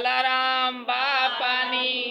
જલારામ બાપાની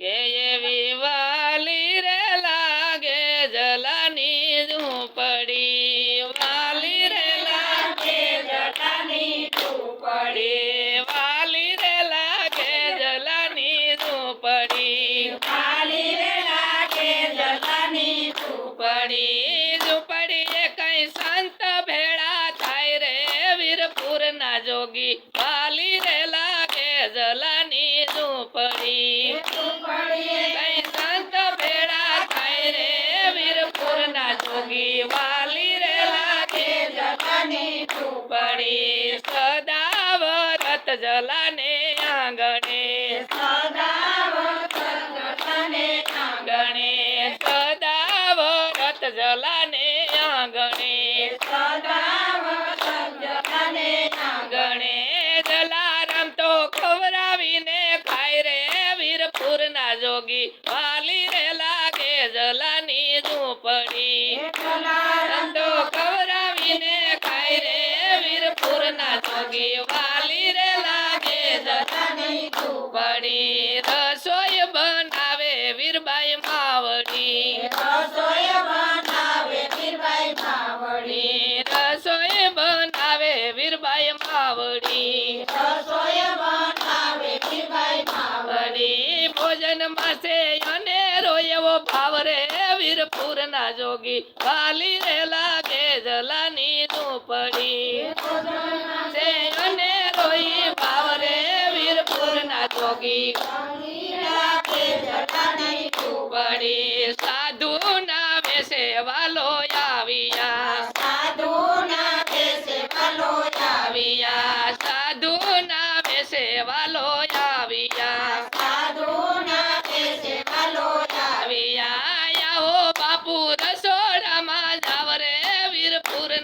કે એવી વાલી રે લાગે જલાની ઝૂંપડી. વાલી રે લાગે જલાની ઝૂંપડી. વાલી રે લાગે જલાની ઝૂંપડી. વાલી રે લાગે જલાની ઝૂંપડી. ઝૂંપડી એ કઈ સંત ભેળા થાય રે વીરપુર ના જોગી. વાલી રે લાગે જલાની ઝૂંપડી. કઈ સંત ભેડા થાય રે વીરપુર ના જોગી વાલી રે લાગે જલાની ઝૂંપડી. સદાવરત જલાને આંગણે. આંગણે સદા વરત જલાને વીરપુર ના જોગી વાલી રે લાગે જલાની ઝૂંપડી. ધંધો ખવરાવીને ખાઈ રે વીરપુર ના જોગી વાલી રે લાગે જલાની ઝૂંપડી. વીરપુર ના જોગી વાલી રે લાગે જલાની ઝૂંપડી. સે અને રોઈ ભાવ રે વીરપુર ના જોગી. સાધુ ના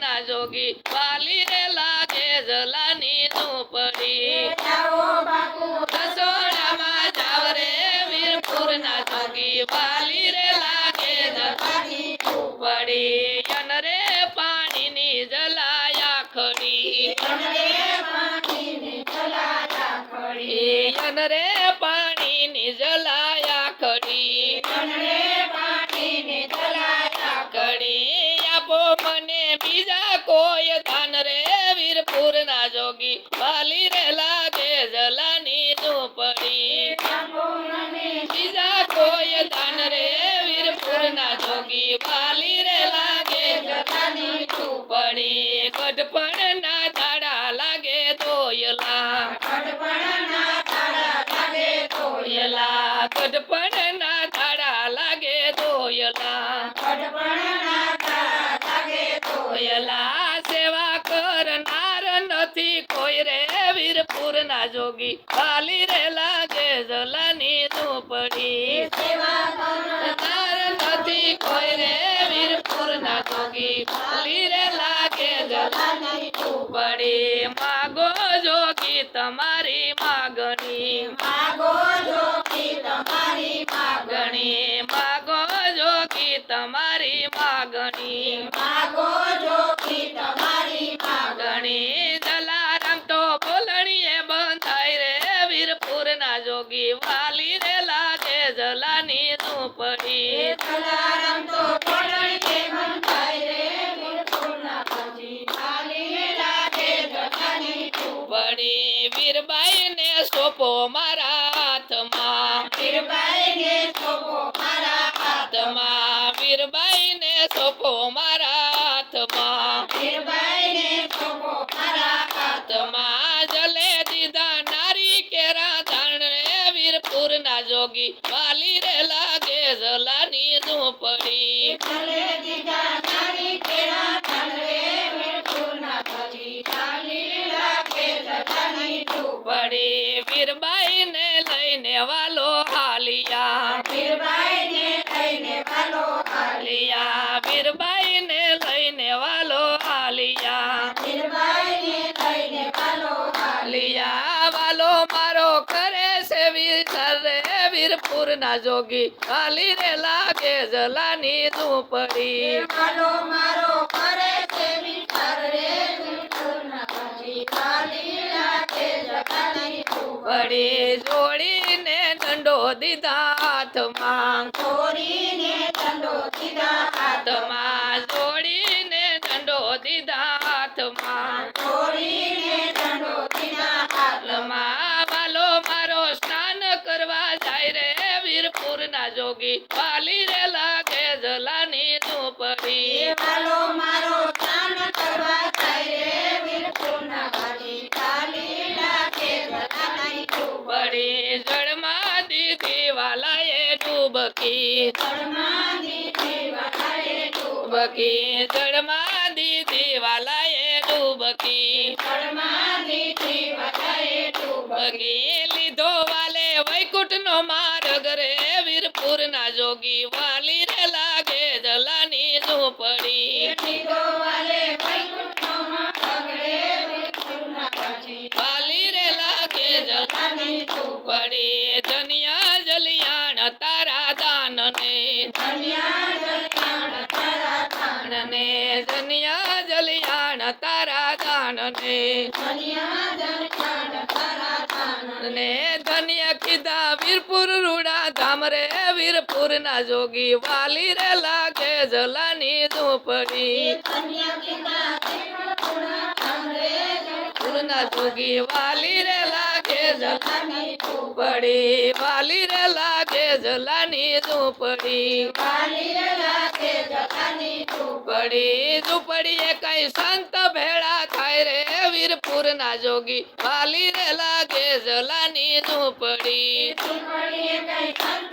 ના જોગી. વાલી રે લાગે જલાની ઝૂંપડી. રસોડામાં જાવ રે વીરપુર ના જોગી. વાલી રે લાગે જલાની ઝૂંપડી. અન રે પાણીની જલાયા ખડી અન રે પાણીની જલાયા ખડી આપો મને બીજા દોયલા ગઢપણ ના દાડા લાગે તોયલા સેવા કરનાર નથી કોઈ રે વીરપુર ના જોગી. ખાલી રે લાગે જલાની ઝૂંપડી. કરનાર નથી કોઈ રે વીરપુર ના જોગી. ખાલી રે લાગે જલાની ઝૂંપડી. માગો જોગી તમારી માગણી માગણી. જોગી વાલી રે લાગે જલાની ઝૂંપડી. પડી વીરબાઈ ને સોપો મારા હાથમાં. હાથમાં. વીરબાઈ ને સોપો મારા હાથમાં. હાથમાં જલે દીધા નારી કેરા ધાણ રે વીરપુર ના જોગી વાલી રે લાગે જલાની ઝૂંપડી છે વિચાર રે વીરપુર ના જોગી હાલી રે લાગે જલાની ઝૂંપડી. મારો કરે છે વિચાર રે પડી જોડીને દંડો દીધા હાથમાં. છોરીને દંડો જોગી પાલી રે લાગે જલાની ઝૂંપડી. વાલો મારો સ્નાન કરવા જાય રે વીરપુરના વાલી કાલી લાગે જલાની પડી જળમાં દીધી વાલાએ ડૂબકી દીધી જળમાં દીધી વાલાએ ડૂબકી ઘરમાં દીધી વહારે બગી લીધો વાલે વૈકુંઠ નો માર્ગ રે વીરપુર ના જોગી વાલી રે લાગે જલાની ઝૂંપડી. વાલે રે લાગે જલાની ઝૂંપડી. ધનિયા જલિયાણ તારા દાન ને જલિયાણ તારા દાન રૂડા ધામ રે વીરપુર ના જોગી વાલી રે લાગે જલાની ઝૂંપડી ધન્યા કીધા વીરપુરના પગરે વીરપુર ના જોગી વાલી રે લાગે જલાની ઝૂંપડી વાલી રે લાગે જલાની ઝૂંપડી. વાલી લાગે જલાની ઝૂંપડી. ઝૂંપડી એ કઈ સંત ભેળા થાય રે વીરપુર ના જોગી વાલી રે લાગે જલાની ઝૂંપડી. ઝૂંપડીએ કઈ સંત